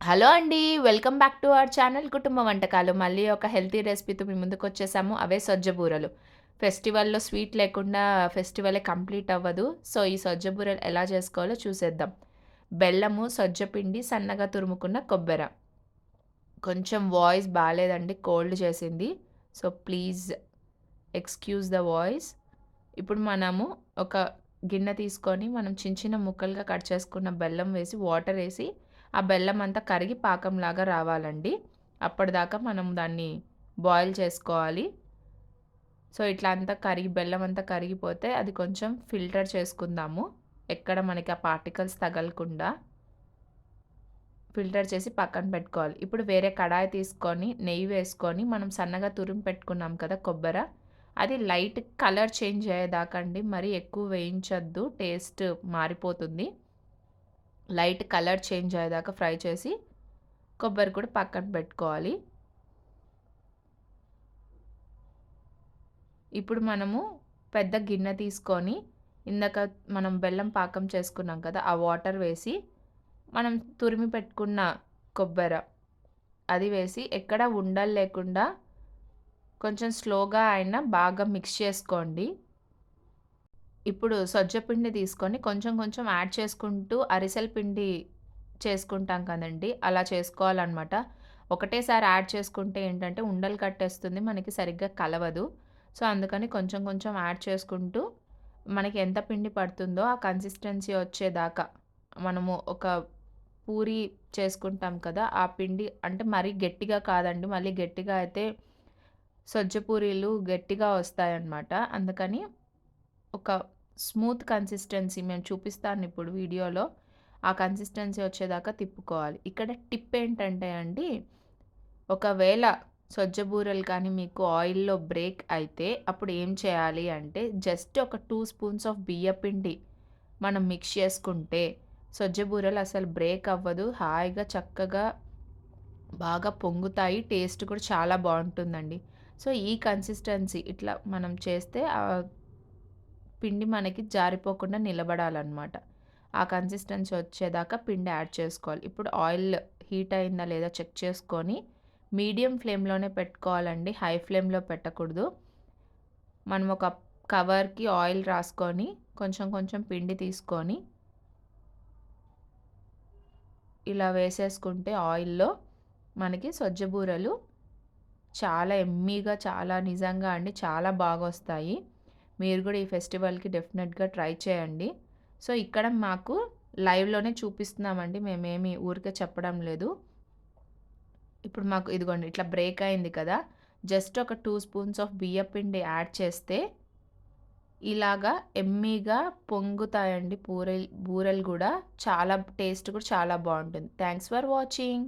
Hello అండి. Welcome back to our channel కుటుంబ వంటకాలు. మళ్ళీ ఒక హెల్తీ రెసిపీతో మీ ముందుకొచ్చేసాము. అవే సజ్జ బూరలు. ఫెస్టివల్‌లో స్వీట్ లేకుండా ఫెస్టివలే కంప్లీట్ అవ్వదు. సో, ఈ సజ్జ బూరలు ఎలా చేసుకోవాలో చూసేద్దాం. బెల్లము, సజ్జపిండి సన్నగా తురుముకున్న కొబ్బెర. కొంచెం వాయిస్ బాగాలేదండి కోల్డ్ చేసింది. So, please excuse the voice. ఇప్పుడు మనము ఒక గిన్నె తీసుకొని మనం చిన్న చిన్న ముక్కలుగా కట్ చేసుకున్న బెల్లం వేసి, వాటర్ వేసి ఆ బెల్లం అంతా కరిగి పాకంలాగా రావాలండి. అప్పటిదాకా మనం దాన్ని బాయిల్ చేసుకోవాలి. సో, ఇట్లా అంతా కరిగి బెల్లం అంతా కరిగిపోతే అది కొంచెం ఫిల్టర్ చేసుకుందాము. ఎక్కడ మనకి ఆ పార్టికల్స్ తగలకుండా. ఫిల్టర్ చేసి పక్కన పెట్టుకోవాలి. ఇప్పుడు వేరే కడాయి తీసుకొని, నెయ్యి వేసుకొని, మనం సన్నగా తురిమి పెట్టుకున్నాం కదా కొబ్బర అది లైట్ కలర్ చేంజ్ అయ్యేదాకా అండి. ఎక్కువ వేయించొద్దు. టేస్ట్ మారిపోతుంది. లైట్ కలర్ చేంజ్ అయ్యేదాకా ఫ్రై చేసి, కొబ్బరి కూడా పక్కన పెట్టుకోవాలి. ఇప్పుడు మనము పెద్ద గిన్నె తీసుకొని, ఇందాక మనం బెల్లం పాకం చేసుకున్నాం కదా! ఆ వాటర్ వేసి, మనం తురిమి పెట్టుకున్న కొబ్బరి అది వేసి, ఎక్కడ ఉండలు లేకుండా కొంచెం స్లోగా అయినా బాగా మిక్స్ చేసుకోండి. ఇప్పుడు సజ్జ పిండి తీసుకొని కొంచెం కొంచెం యాడ్ చేసుకుంటూ అరిసెల పిండి చేసుకుంటాం కదండీ! అలా చేసుకోవాలనమాట. ఒకటేసారి యాడ్ చేసుకుంటే ఏంటంటే ఉండలు కట్టేస్తుంది. మనకి సరిగ్గా కలవదు. సో, అందుకని కొంచెం కొంచెం యాడ్ చేసుకుంటూ, మనకి ఎంత పిండి పడుతుందో ఆ కన్సిస్టెన్సీ వచ్చేదాకా మనము ఒక పూరి చేసుకుంటాం కదా! ఆ పిండి అంటే మరీ గట్టిగా కాదండి. మళ్ళీ గట్టిగా అయితే సజ్జ పూరీలు గట్టిగా వస్తాయన్నమాట. అందుకని ఒక స్మూత్ కన్సిస్టెన్సీ మేము చూపిస్తాను ఇప్పుడు వీడియోలో. ఆ కన్సిస్టెన్సీ వచ్చేదాకా తిప్పుకోవాలి. ఇక్కడ టిప్ ఏంటంటే అండి, ఒకవేళ సొజ్జ బూరెలు కానీ మీకు ఆయిల్‌లో బ్రేక్ అయితే అప్పుడు ఏం చేయాలి అంటే, జస్ట్ ఒక టూ స్పూన్స్ ఆఫ్ బియ్యపిండి మనం మిక్స్ చేసుకుంటే, సొజ్జ బూరెలు అసలు బ్రేక్ అవ్వదు. హాయిగా చక్కగా బాగా పొంగుతాయి. టేస్ట్ కూడా చాలా బాగుంటుందండి సో, ఈ కన్సిస్టెన్సీ ఇట్లా మనం చేస్తే పిండి మనకి జారిపోకుండా నిలబడాలన్నమాట ఆ కన్సిస్టెన్సీ వచ్చేదాకా పిండి యాడ్ చేసుకోవాలి. ఇప్పుడు ఆయిల్ హీట్ అయిందా లేదా చెక్ చేసుకొని, మీడియం ఫ్లేమ్‌లోనే పెట్టుకోవాలండి. హై ఫ్లేమ్‌లో పెట్టకూడదు. మనం ఒక కవర్‌కి ఆయిల్ రాసుకొని, కొంచెం కొంచెం పిండి తీసుకొని ఇలా వేసేసుకుంటే ఆయిల్‌లో మనకి సజ్జబూరెలు చాలా ఎమ్మీగా చాలా నిజంగా అండి చాలా బాగా వస్తాయి మీరు కూడా ఈ ఫెస్టివల్‌కి డెఫినెట్గా ట్రై చేయండి. సో, ఇక్కడ మాకు లైవ్‌లోనే చూపిస్తున్నామండి. మేమేమి ఊరికే చెప్పడం లేదు. ఇప్పుడు మాకు ఇదిగోండి ఇట్లా బ్రేక్ అయింది కదా! జస్ట్ ఒక టూ స్పూన్స్ ఆఫ్ బియ్యపిండి యాడ్ చేస్తే, ఇలాగా ఎమ్మీగా పొంగుతాయండి పూరెల్ బూరెలు కూడా చాలా టేస్ట్ కూడా చాలా బాగుంటుంది థ్యాంక్స్ ఫర్ వాచింగ్.